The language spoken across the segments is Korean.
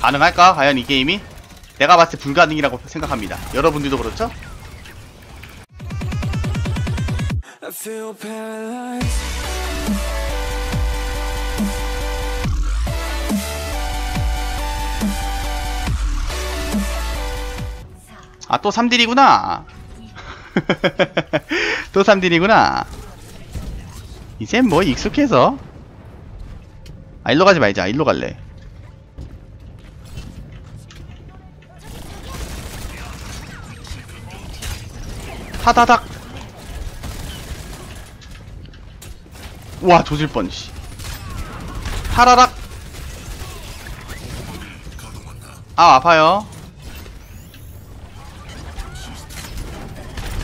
가능할까? 과연 이 게임이? 내가 봤을 때 불가능이라고 생각합니다. 여러분들도 그렇죠? 아, 또 3딜이구나. 또 3딜이구나. 이젠 뭐 익숙해서. 아, 일로 가지 말자. 일로 갈래. 타다닥. 와, 조질 뻔, 씨. 타라락. 아, 아파요.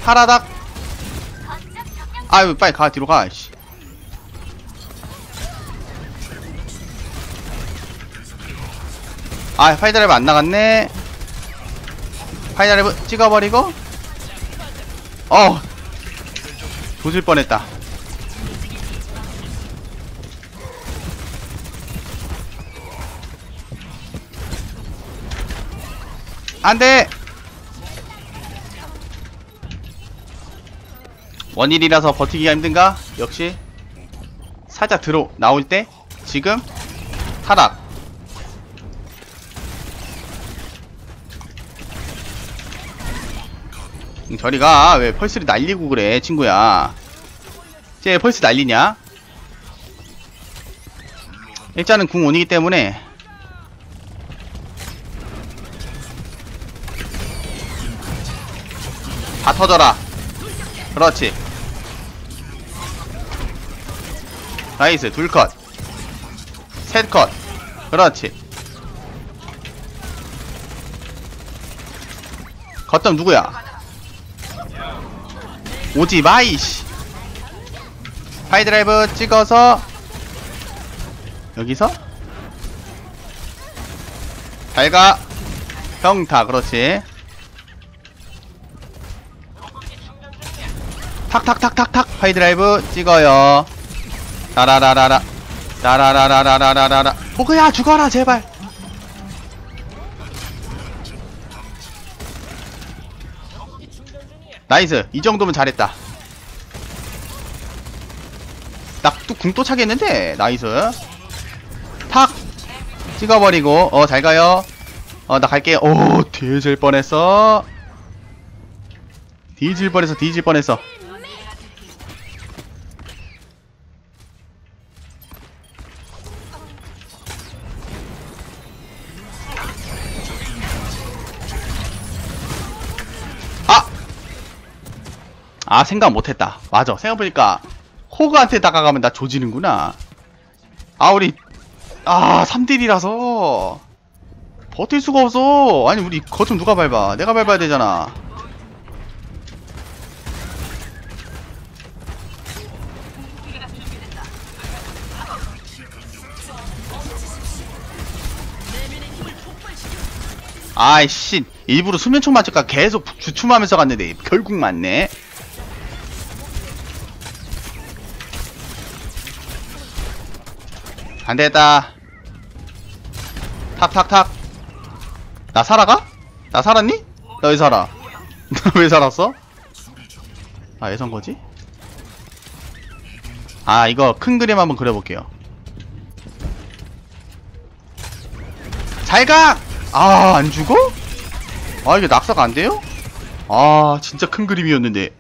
타라닥 아유 빨리 가 뒤로 가 씨. 아 파이드라이브 안 나갔네 파이드라이브 찍어버리고 어. 조질 뻔했다. 안 돼. 원일이라서 버티기가 힘든가? 역시. 살짝 들어 나올 때? 지금? 타락 음, 저리가. 왜 펄스를 날리고 그래 친구야. 쟤 펄스 날리냐? 일단은 궁 온이기 때문에. 다 터져라. 그렇지. 나이스 둘컷. 셋컷. 그렇지. 걷던 누구야 오지 마이씨. 하이드라이브 찍어서 여기서 잘가. 평타 그렇지. 탁탁탁탁탁. 하이드라이브 찍어요. 따라라라라 따라라라라라 라라. 호그야 죽어라 제발 나이스. 이 정도면 잘했다. 나또궁또 차겠는데? 나이스. 탁. 찍어버리고. 어 잘가요. 어 나 갈게. 오 뒤질 뻔했어. 뒤질 뻔했어 뒤질 뻔했어 아 생각 못했다. 맞아. 생각해보니까 호그한테 다가가면 나 조지는구나. 아 우리 아 3딜이라서 버틸 수가 없어. 아니 우리 거점 누가 밟아? 내가 밟아야 되잖아. 아이씨 일부러 수면총 맞을까? 계속 주춤하면서 갔는데 결국 맞네 안되겠다 탁탁탁 나 살아가? 나 살았니? 나 왜 살아? 나 왜 살았어? 아 예선거지? 아 이거 큰 그림 한번 그려볼게요 잘가! 아 안죽어? 아 이게 낙사가 안돼요? 아 진짜 큰 그림이었는데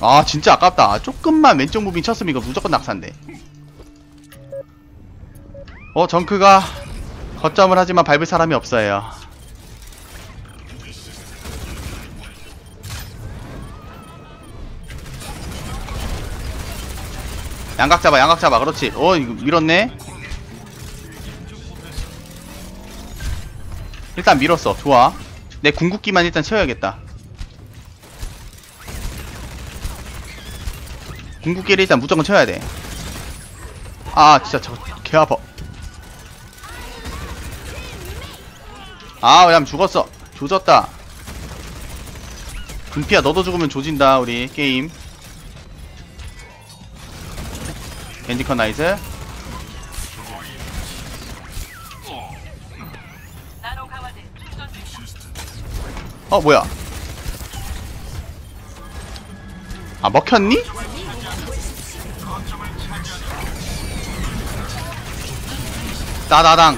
아 진짜 아깝다. 조금만 왼쪽 무빙 쳤으면 이거 무조건 낙사인데. 어 정크가 거점을 하지만 밟을 사람이 없어요. 양각 잡아 양각 잡아. 그렇지. 어 이거 밀었네. 일단 밀었어. 좋아. 내 궁극기만 일단 채워야겠다 궁극기를 일단 무조건 쳐야 돼. 아, 진짜 저, 개 아파. 아, 왜냐면 죽었어. 조졌다. 금피야, 너도 죽으면 조진다, 우리 게임. 밴디컷 나이스. 어, 뭐야. 아, 먹혔니? 따다당.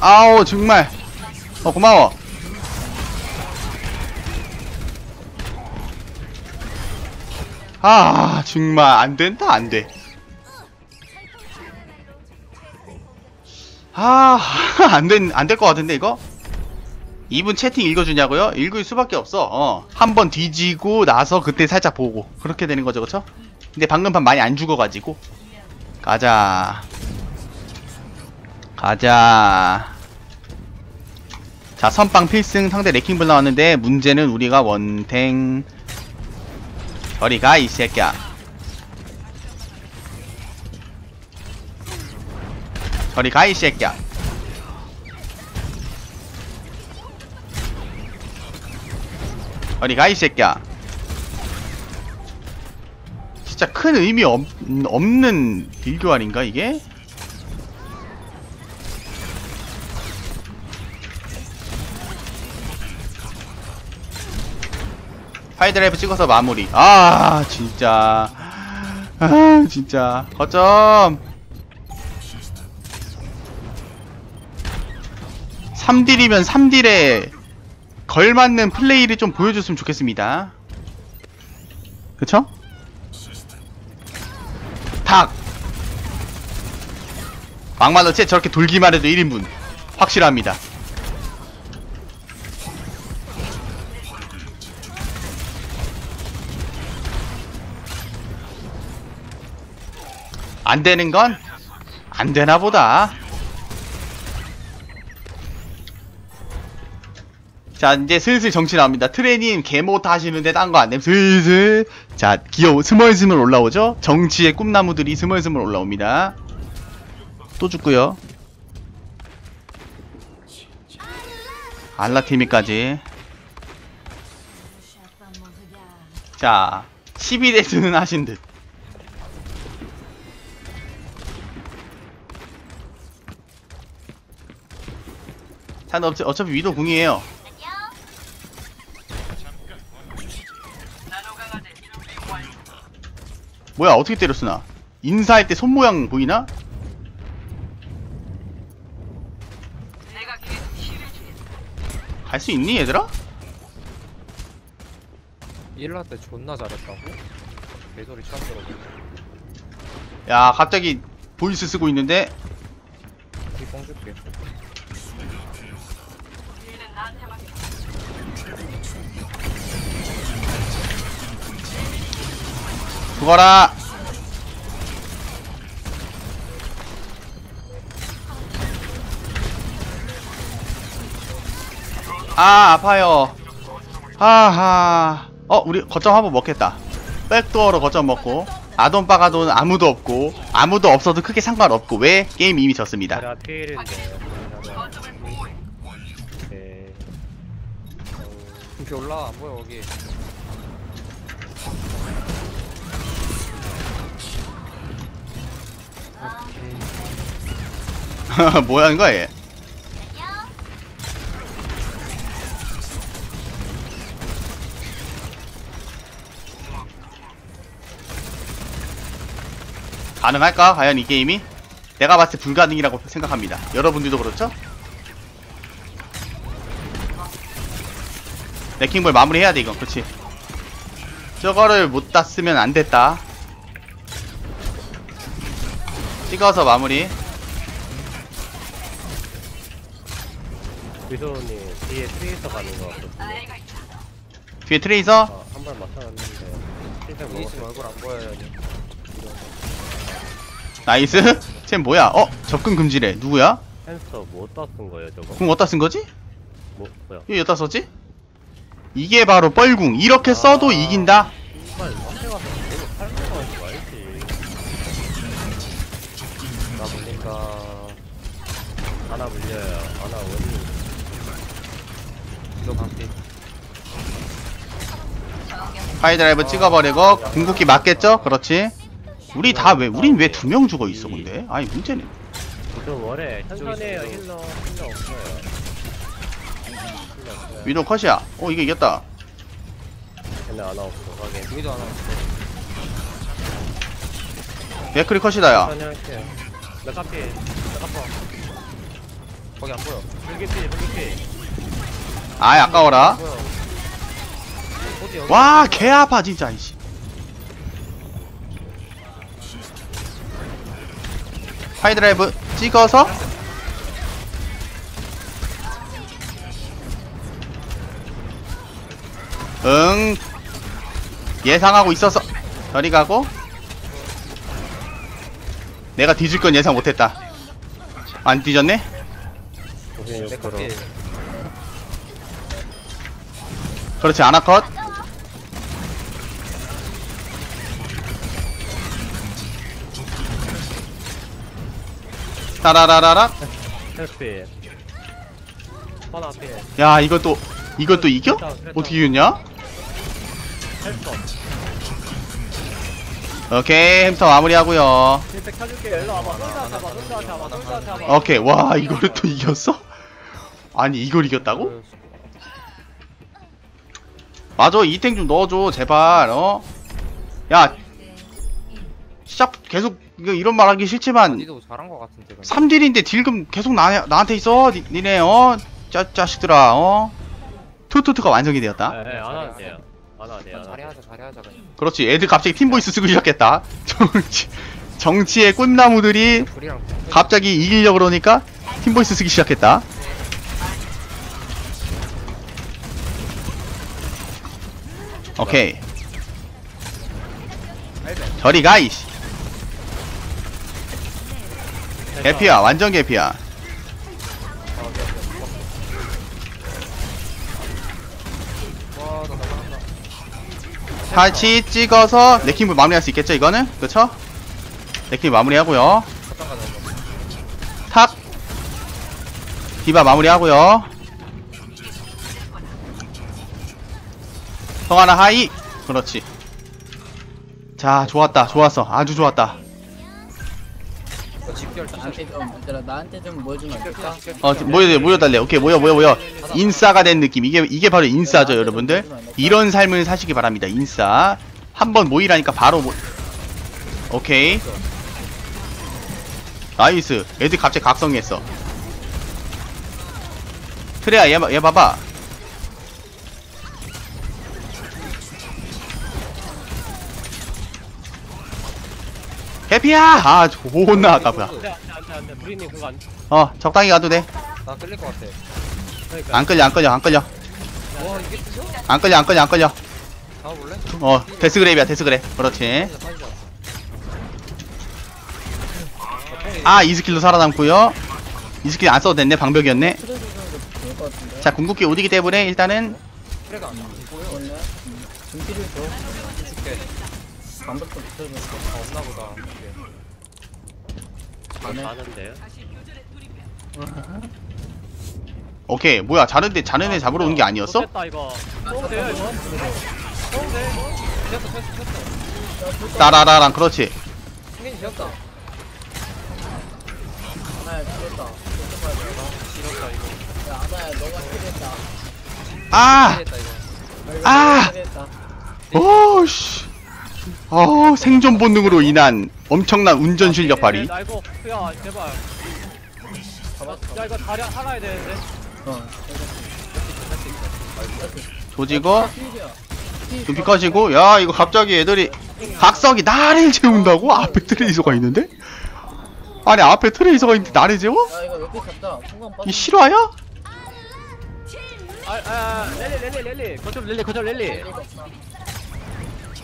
아우 정말. 어 고마워. 아 정말. 안된다 안돼. 아 안된 안될 것 같은데 이거 이분 채팅 읽어주냐고요? 읽을 수밖에 없어 어. 한번 뒤지고 나서 그때 살짝 보고 그렇게 되는 거죠 그쵸? 근데 방금 판 많이 안 죽어가지고 가자 가자 자 선빵 필승 상대 레킹볼 나왔는데 문제는 우리가 원탱 저리 가 이 새끼야 저리 가 이 새끼야 저리 가이 새끼야? 진짜 큰 의미 없, 없는 딜교환인가 이게? 하이드라이브 찍어서 마무리. 아 진짜. 아 진짜. 거점! 3딜이면 3딜에 걸맞는 플레이를 좀 보여줬으면 좋겠습니다 그쵸? 닭 막말로체 저렇게 돌기만 해도 1인분 확실합니다 안 되는 건 안 되나 보다. 자, 이제 슬슬 정치 나옵니다. 트레님 개못 하시는데 딴 거안 되면 슬슬 자, 귀여워 스멀스멀 올라오죠? 정치의 꿈나무들이 스멀스멀 올라옵니다. 또 죽고요. 알라티미까지. 자, 12대스는 하신 듯. 산 어차, 어차피 위도 궁이에요. 뭐야 어떻게 때렸어 나? 인사할 때 손 모양 보이나? 갈 수 있니 얘들아? 1라 때 존나 잘했다고? 개소리 처음 들어보네 야 갑자기 보이스 쓰고 있는데 이뽕 줄게 죽어라. 아 아파요. 하하. 어 우리 거점 한번 먹겠다. 백도어로 거점 먹고 아돈 빠가돈 아무도 없고 아무도 없어도 크게 상관없고 왜 게임 이미 졌습니다. 이렇게 올라와 안 보여 여기 뭐야 하는 거야 얘 가능할까? 과연 이 게임이? 내가 봤을 때 불가능이라고 생각합니다. 여러분들도 그렇죠? 레킹볼 마무리해야 돼 이건 그렇지 저거를 못 땄으면 안 됐다 찍어서 마무리. 위도우님 뒤에 트레이서 가는 거 같거든요 뒤에 트레이서? 아, 한발 맞춰놨는데 실패 먹었으면 얼굴 안 보여요 나이스. 쟤 뭐야? 어? 접근 금지래. 누구야? 펜서 뭐 어디다 쓴 거예요 저거? 궁 어디다 쓴 거지? 뭐 뭐야? 이거 어디다 썼지? 이게 바로 뻘궁. 이렇게 써도 아. 이긴다 원이 이거 밖에 파이드라이브 찍어버리고 궁극기 맞겠죠? 그렇지? 우리 다 왜 우린 왜 두 명 죽어 있어 근데? 아니 문제는. 좀 원해 천천히 해요 힐러. 힐러 없어요. 힐러 없어요. 위도 컷이야. 어 이게 이겼다. 근데 안 없어. 확인. 여기도 하나 있어. 맥크리 컷이다 야. 천천히 할게요. 메카피 메카퍼 거기 안 보여. 불기피 불기피 아이 아까워라 안 보여. 어디 여기? 와 개 아파 진짜 이씨 하이드라이브 찍어서 응 예상하고 있었어 저리 가고 내가 뒤질 건 예상 못했다 안 뒤졌네? 무슨 내 6%. 커피. 그렇지 아나컷? 따라라라라? 야 이것도 이것도 이겨? 어떻게 이겼냐? 오케이 햄스터 마무리하고요. 힐백 켜줄게 일로 와봐. 솔다 잡아. 솔다 잡아. 솔다 잡아. 오케이 와 이거를 또 이겼어? 아니 이걸 이겼다고? 맞아 이탱 좀 넣어줘 제발 어? 야 시작 계속 이런 말 하기 싫지만 니도 잘한 거 같은데. 근데. 3딜인데 딜금 계속 나, 나한테 있어 니, 니네 어? 짜, 자식들아 어? 투투투가 완성이 되었다 네 안 하면 돼요 안 하면 돼요 난 잘해하자 잘해하자 그냥. 그렇지 애들 갑자기 팀보이스 쓰고 시작했다 정치, 정치의 꽃나무들이 갑자기 이기려고 그러니까 팀보이스 쓰기 시작했다 오케이 저리 가 이씨 개피야 완전 개피야. 같이 찍어서 레킹볼 마무리할 수 있겠죠 이거는 그쵸? 레킹 마무리하고요. 탑 디바 마무리하고요 성하나 하이. 그렇지. 자 좋았다. 좋았어. 아주 좋았다. 집결 나한테 좀 얘들아 나한테 좀 뭐 좀? 어 모여 모여 달래. 오케이 모여 모여 모여. 인싸가 된 느낌. 이게 이게 바로 인싸죠 여러분들? 이런 삶을 사시기 바랍니다 인싸. 한 번 모이라니까 바로 모 오케이. 나이스. 애들 갑자기 각성했어. 트레야 얘, 봐- 얘 봐봐 해피야! 아 존나 아깝다. 안돼 안돼 안돼 안돼. 브리님 그거 안 어 적당히 가도 나 끌릴 것 같아. 그러니까. 돼안 끌려 안 끌려 안 끌려. 와 이게 뜨죠? 안 끌려 안 끌려 안 끌려. 잡아볼래? 어 데스그랩이야 데스그랩 그렇지. 빠지자 빠지자. 아 이 스킬도 살아남고요. 이 스킬 안 써도 됐네 방벽이었네. 틀어주는 것도 좋을 것 같은데 자 궁극기 오디기 때문에 일단은 트레가 안 보여. 원래 음, 준비를 줘. 줄게. 방법도 틀어줘 아 없나 보다. 오케이. 많은데요? 오케이 뭐야 자는데 자는 애 잡으러 온 게 아니었어? 됐다 이거 또 돼요 이거 또 돼? 됐어 됐어 됐어. 따라라랑 그렇지 승민이 되었다. 아나야 죽었다 지렸다 이거. 야 아나야 너가 kil했다 아! 됐다 이거. 아! kil했다 오씨 어 생존 본능으로 인한 엄청난 운전 실력 발휘. 나 이거 야 제발. 야 이거 다리 살아야 되는데? 어. 조지고 필이야 눈피 꺼지고 야 이거 갑자기 애들이 각성이 나를 재운다고? 앞에 트레이서가 있는데? 아니 앞에 트레이서가 있는데 나를 재워? 야 이거 옆에 빠져. 이 실화야? 아아 랠리 랠리 랠리. 거점 랠리 거점 랠리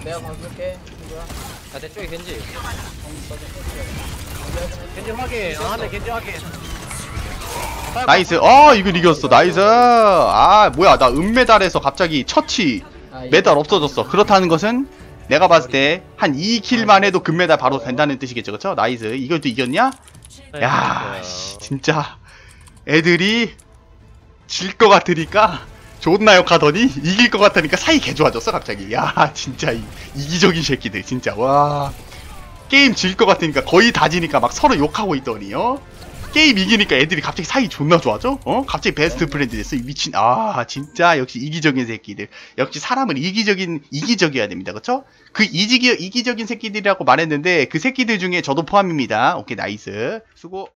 내가. 내가 봐줄게. 친구야? 야내 쪽에 겐지. 겐지 확인. 아 근데 겐지 확인. 나이스. 어 이걸 이겼어. 나이스. 아 뭐야. 나 은메달에서 갑자기 처치. 아, 이거 메달 없어졌어. 그렇다는 것은 내가 봤을 때 한 2킬만 해도 금메달 바로 된다는 뜻이겠죠. 그쵸? 나이스. 이걸 또 이겼냐? 네, 야. 씨, 진짜 애들이 질 것 같으니까 존나 욕하더니? 이길 것 같으니까 사이 개 좋아졌어 갑자기. 야 진짜 이, 이기적인 새끼들 진짜. 와. 게임 질 것 같으니까 거의 다 지니까 막 서로 욕하고 있더니 어 게임 이기니까 애들이 갑자기 사이 존나 좋아져? 어? 갑자기 베스트 프렌드 됐어 이 미친. 아 진짜 역시 이기적인 새끼들. 역시 사람은 이기적인 이기적이어야 됩니다. 그쵸? 그 이기기 이기적인 새끼들이라고 말했는데 그 새끼들 중에 저도 포함입니다. 오케이 나이스. 수고